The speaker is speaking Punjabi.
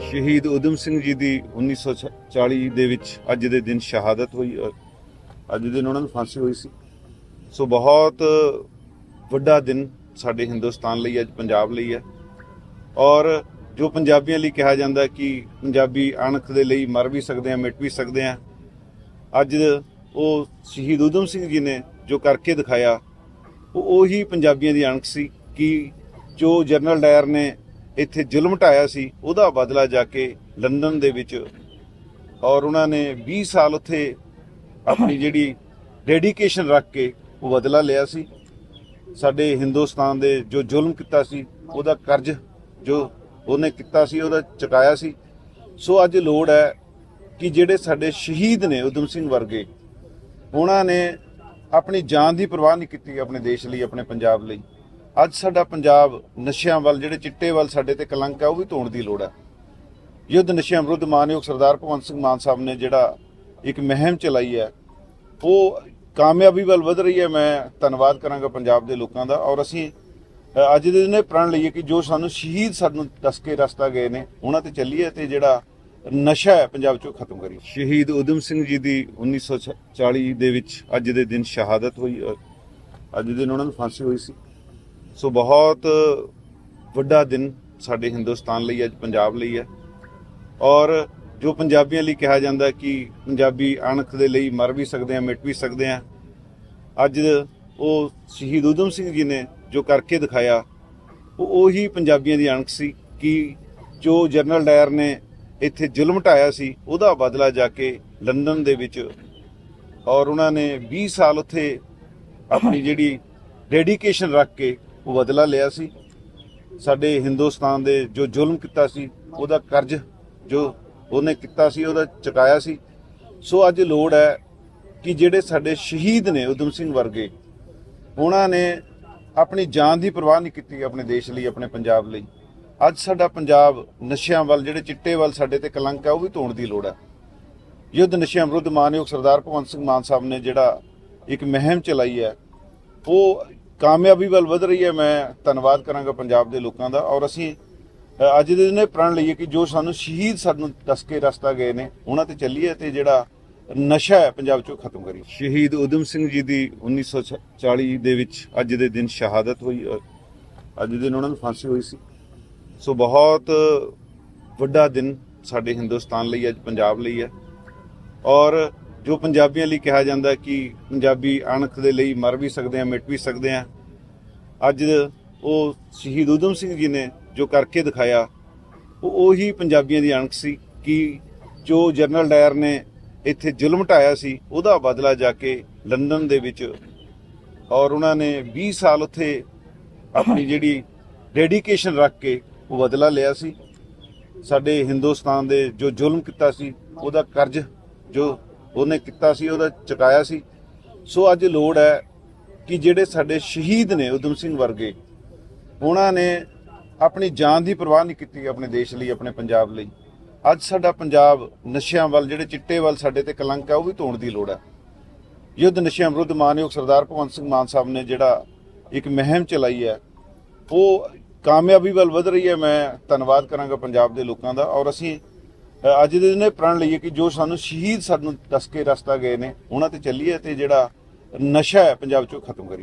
ਸ਼ਹੀਦ ਉਦਮ ਸਿੰਘ ਜੀ ਦੀ 1940 ਦੇ ਵਿੱਚ ਅੱਜ ਦੇ ਦਿਨ ਸ਼ਹਾਦਤ ਹੋਈ ਔਰ ਅੱਜ ਦੇ ਦਿਨ ਉਹਨਾਂ ਨੂੰ ਫਾਂਸੀ ਹੋਈ ਸੀ। ਸੋ ਬਹੁਤ ਵੱਡਾ ਦਿਨ ਸਾਡੇ ਹਿੰਦੁਸਤਾਨ ਲਈ, ਅੱਜ ਪੰਜਾਬ ਲਈ ਹੈ। ਔਰ ਜੋ ਪੰਜਾਬੀਆਂ ਲਈ ਕਿਹਾ ਜਾਂਦਾ ਕਿ ਪੰਜਾਬੀ ਅਣਖ ਦੇ ਲਈ ਮਰ ਵੀ ਸਕਦੇ ਆ ਮਿਟ ਵੀ ਸਕਦੇ ਆ ਅੱਜ ਉਹ ਸ਼ਹੀਦ ਉਦਮ ਸਿੰਘ ਜੀ ਨੇ ਜੋ ਕਰਕੇ ਦਿਖਾਇਆ, ਉਹ ਉਹੀ ਪੰਜਾਬੀਆਂ ਦੀ ਅਣਖ ਸੀ ਕਿ ਜੋ ਜਨਰਲ ਡਾਇਰ ਨੇ ਇੱਥੇ ਜ਼ੁਲਮ ਢਾਇਆ ਸੀ, ਉਹਦਾ ਬਦਲਾ ਜਾ ਕੇ ਲੰਡਨ ਦੇ ਵਿੱਚ ਔਰ ਉਹਨਾਂ ਨੇ 20 ਸਾਲ ਉੱਥੇ ਆਪਣੀ ਜਿਹੜੀ ਡੈਡੀਕੇਸ਼ਨ ਰੱਖ ਕੇ ਉਹ ਬਦਲਾ ਲਿਆ ਸੀ। ਸਾਡੇ ਹਿੰਦੁਸਤਾਨ ਦੇ ਜੋ ਜ਼ੁਲਮ ਕੀਤਾ ਸੀ, ਉਹਦਾ ਕਰਜ਼ ਜੋ ਉਹਨੇ ਕੀਤਾ ਸੀ, ਉਹਦਾ ਚੁਕਾਇਆ ਸੀ। ਸੋ ਅੱਜ ਲੋੜ ਹੈ ਕਿ ਜਿਹੜੇ ਸਾਡੇ ਸ਼ਹੀਦ ਨੇ ਉਦਮ ਸਿੰਘ ਵਰਗੇ, ਉਹਨਾਂ ਨੇ ਆਪਣੀ ਜਾਨ ਦੀ ਪਰਵਾਹ ਨਹੀਂ ਕੀਤੀ ਆਪਣੇ ਦੇਸ਼ ਲਈ, ਆਪਣੇ ਪੰਜਾਬ ਲਈ। ਅੱਜ ਸਾਡਾ ਪੰਜਾਬ ਨਸ਼ਿਆਂ ਵੱਲ, ਜਿਹੜੇ ਚਿੱਟੇ ਵੱਲ ਸਾਡੇ ਤੇ ਕਲੰਕ ਹੈ ਉਹ ਵੀ ਧੋਣ ਦੀ ਲੋੜ ਹੈ ਯੁੱਧ ਨਸ਼ਿਆਂ ਵਿਰੁੱਧ ਮਾਨਯੋਗ ਸਰਦਾਰ ਭਗਵੰਤ ਸਿੰਘ ਮਾਨ ਸਾਹਿਬ ਨੇ ਜਿਹੜਾ ਇੱਕ ਮੁਹਿੰਮ ਚਲਾਈ ਹੈ, ਉਹ ਕਾਮਯਾਬੀ ਵੱਲ ਵਧ ਰਹੀ ਹੈ। ਮੈਂ ਧੰਨਵਾਦ ਕਰਾਂਗਾ ਪੰਜਾਬ ਦੇ ਲੋਕਾਂ ਦਾ। ਔਰ ਅਸੀਂ ਅੱਜ ਦੇ ਦਿਨ ਇਹ ਪ੍ਰਣ ਲਈਏ ਕਿ ਜੋ ਸਾਨੂੰ ਸ਼ਹੀਦ ਸਾਨੂੰ ਦੱਸ ਕੇ ਰਸਤਾ ਗਏ ਨੇ, ਉਹਨਾਂ ਤੇ ਚੱਲੀਏ ਤੇ ਜਿਹੜਾ ਨਸ਼ਾ ਹੈ, ਪੰਜਾਬ ਚੋਂ ਖਤਮ ਕਰੀਏ। ਸ਼ਹੀਦ ਉਦਮ ਸਿੰਘ ਜੀ ਦੀ 1940 ਦੇ ਵਿੱਚ ਅੱਜ ਦੇ ਦਿਨ ਸ਼ਹਾਦਤ ਹੋਈ, ਔਰ ਅੱਜ ਦੇ ਦਿਨ ਉਹਨਾਂ ਨੂੰ ਫਾਂਸੀ ਹੋਈ ਸੀ। ਸੋ ਬਹੁਤ ਵੱਡਾ ਦਿਨ ਸਾਡੇ ਹਿੰਦੁਸਤਾਨ ਲਈ ਅੱਜ ਪੰਜਾਬ ਲਈ ਹੈ। ਔਰ ਜੋ ਪੰਜਾਬੀਆਂ ਲਈ ਕਿਹਾ ਜਾਂਦਾ ਕਿ ਪੰਜਾਬੀ ਅਣਖ ਦੇ ਲਈ ਮਰ ਵੀ ਸਕਦੇ ਆ ਮਿਟ ਵੀ ਸਕਦੇ ਆ ਅੱਜ ਉਹ ਸ਼ਹੀਦ ਉਦਮ ਸਿੰਘ ਜੀ ਨੇ ਜੋ ਕਰਕੇ ਦਿਖਾਇਆ, ਉਹ ਉਹੀ ਪੰਜਾਬੀਆਂ ਦੀ ਅਣਖ ਸੀ ਕਿ ਜੋ ਜਨਰਲ ਡਾਇਰ ਨੇ ਇੱਥੇ ਜ਼ੁਲਮ ਢਾਇਆ ਸੀ, ਉਹਦਾ ਬਦਲਾ ਜਾ ਕੇ ਲੰਡਨ ਦੇ ਵਿੱਚ ਔਰ ਉਹਨਾਂ ਨੇ 20 ਸਾਲ ਉੱਥੇ ਆਪਣੀ ਜਿਹੜੀ ਡੈਡੀਕੇਸ਼ਨ ਰੱਖ ਕੇ ਉਹ ਬਦਲਾ ਲਿਆ ਸੀ। ਸਾਡੇ ਹਿੰਦੁਸਤਾਨ ਦੇ ਜੋ ਜ਼ੁਲਮ ਕੀਤਾ ਸੀ, ਉਹਦਾ ਕਰਜ਼ ਜੋ ਉਹਨੇ ਕੀਤਾ ਸੀ, ਉਹਦਾ ਚੁਕਾਇਆ ਸੀ। ਸੋ ਅੱਜ ਲੋੜ ਹੈ ਕਿ ਜਿਹੜੇ ਸਾਡੇ ਸ਼ਹੀਦ ਨੇ ਉਦਮ ਸਿੰਘ ਵਰਗੇ, ਉਹਨਾਂ ਨੇ ਆਪਣੀ ਜਾਨ ਦੀ ਪਰਵਾਹ ਨਹੀਂ ਕੀਤੀ ਆਪਣੇ ਦੇਸ਼ ਲਈ, ਆਪਣੇ ਪੰਜਾਬ ਲਈ। ਅੱਜ ਸਾਡਾ ਪੰਜਾਬ ਨਸ਼ਿਆਂ ਵੱਲ, ਜਿਹੜੇ ਚਿੱਟੇ ਵੱਲ ਸਾਡੇ ਤੇ ਕਲੰਕ ਹੈ, ਉਹ ਵੀ ਧੋਣ ਦੀ ਲੋੜ ਹੈ। ਯੁੱਧ ਨਸ਼ਿਆਂ ਵਿਰੁੱਧ ਮਾਨਯੋਗ ਸਰਦਾਰ ਭਗਵੰਤ ਸਿੰਘ ਮਾਨ ਸਾਹਿਬ ਨੇ ਜਿਹੜਾ ਇੱਕ ਮੁਹਿੰਮ ਚਲਾਈ ਹੈ, ਉਹ ਕਾਮਯਾਬੀ ਵੱਲ ਵਧ ਰਹੀ ਹੈ, ਮੈਂ ਧੰਨਵਾਦ ਕਰਾਂਗਾ ਪੰਜਾਬ ਦੇ ਲੋਕਾਂ ਦਾ। ਔਰ ਅਸੀਂ ਅੱਜ ਦੇ ਦਿਨ ਇਹ ਪ੍ਰਣ ਲਈਏ ਕਿ ਜੋ ਸਾਨੂੰ ਸ਼ਹੀਦ ਸਾਨੂੰ ਦੱਸ ਕੇ ਰਸਤਾ ਗਏ ਨੇ, ਉਹਨਾਂ ਤੇ ਚੱਲੀਏ ਤੇ ਜਿਹੜਾ ਨਸ਼ਾ ਹੈ, ਪੰਜਾਬ ਚੋਂ ਖਤਮ ਕਰੀਏ। ਸ਼ਹੀਦ ਉਦਮ ਸਿੰਘ ਜੀ ਦੀ 1940 ਦੇ ਵਿੱਚ ਅੱਜ ਦੇ ਦਿਨ ਸ਼ਹਾਦਤ ਹੋਈ, ਔਰ ਅੱਜ ਦੇ ਦਿਨ ਉਹਨਾਂ ਨੂੰ ਫਾਂਸੀ ਹੋਈ ਸੀ। ਸੋ ਬਹੁਤ ਵੱਡਾ ਦਿਨ ਸਾਡੇ ਹਿੰਦੁਸਤਾਨ ਲਈ, ਅੱਜ ਪੰਜਾਬ ਲਈ ਹੈ। ਔਰ ਜੋ ਪੰਜਾਬੀਆਂ ਲਈ ਕਿਹਾ ਜਾਂਦਾ ਕਿ ਪੰਜਾਬੀ ਅਣਖ ਦੇ ਲਈ ਮਰ ਵੀ ਸਕਦੇ ਆ, ਮਿਟ ਵੀ ਸਕਦੇ ਆ। ਅੱਜ ਉਹ ਸ਼ਹੀਦ ਉਦਮ ਸਿੰਘ ਜੀ ਨੇ ਜੋ ਕਰਕੇ ਦਿਖਾਇਆ, ਉਹ ਉਹੀ ਪੰਜਾਬੀਆਂ ਦੀ ਅਣਖ ਸੀ ਕਿ ਜੋ ਜਨਰਲ ਡਾਇਰ ਨੇ ਇੱਥੇ ਜ਼ੁਲਮ ਢਾਇਆ ਸੀ, ਉਹਦਾ ਬਦਲਾ ਜਾ ਕੇ ਲੰਡਨ ਦੇ ਵਿੱਚ ਔਰ ਉਹਨਾਂ ਨੇ 20 ਸਾਲ ਉੱਥੇ ਆਪਣੀ ਜਿਹੜੀ ਡੈਡੀਕੇਸ਼ਨ ਰੱਖ ਕੇ ਉਹ ਬਦਲਾ ਲਿਆ ਸੀ। ਸਾਡੇ ਹਿੰਦੁਸਤਾਨ ਦੇ ਜੋ ਜ਼ੁਲਮ ਕੀਤਾ ਸੀ, ਉਹਦਾ ਕਰਜ਼ ਜੋ ਉਹਨੇ ਕੀਤਾ ਸੀ, ਉਹਦਾ ਚੁਕਾਇਆ ਸੀ। ਸੋ ਅੱਜ ਲੋੜ ਹੈ ਕਿ ਜਿਹੜੇ ਸਾਡੇ ਸ਼ਹੀਦ ਨੇ ਉਦਮ ਸਿੰਘ ਵਰਗੇ, ਉਹਨਾਂ ਨੇ ਆਪਣੀ ਜਾਨ ਦੀ ਪਰਵਾਹ ਨਹੀਂ ਕੀਤੀ ਆਪਣੇ ਦੇਸ਼ ਲਈ, ਆਪਣੇ ਪੰਜਾਬ ਲਈ। ਅੱਜ ਸਾਡਾ ਪੰਜਾਬ ਨਸ਼ਿਆਂ ਵੱਲ, ਜਿਹੜੇ ਚਿੱਟੇ ਵੱਲ ਸਾਡੇ ਤੇ ਕਲੰਕ ਹੈ, ਉਹ ਵੀ ਧੋਣ ਦੀ ਲੋੜ ਹੈ। ਯੁੱਧ ਨਸ਼ਿਆਂ ਵਿਰੁੱਧ ਮਾਨਯੋਗ ਸਰਦਾਰ ਭਗਵੰਤ ਸਿੰਘ ਮਾਨ ਸਾਹਿਬ ਨੇ ਜਿਹੜਾ ਇੱਕ ਮੁਹਿੰਮ ਚਲਾਈ ਹੈ, ਉਹ ਕਾਮਯਾਬੀ ਵੱਲ ਵਧ ਰਹੀ ਹੈ। ਮੈਂ ਧੰਨਵਾਦ ਕਰਾਂਗਾ ਪੰਜਾਬ ਦੇ ਲੋਕਾਂ ਦਾ ਔਰ ਅਸੀਂ ਅੱਜ ਦੇ ਦਿਨ ਇਹ ਪ੍ਰਣ ਲਈਏ ਕਿ ਜੋ ਸਾਨੂੰ ਸ਼ਹੀਦ ਸਾਨੂੰ ਦੱਸ ਕੇ ਰਸਤਾ ਗਏ ਨੇ, ਉਹਨਾਂ ਤੇ ਚੱਲੀਏ ਤੇ ਜਿਹੜਾ ਨਸ਼ਾ ਹੈ ਪੰਜਾਬ ਚੋਂ ਖਤਮ ਕਰੀਏ।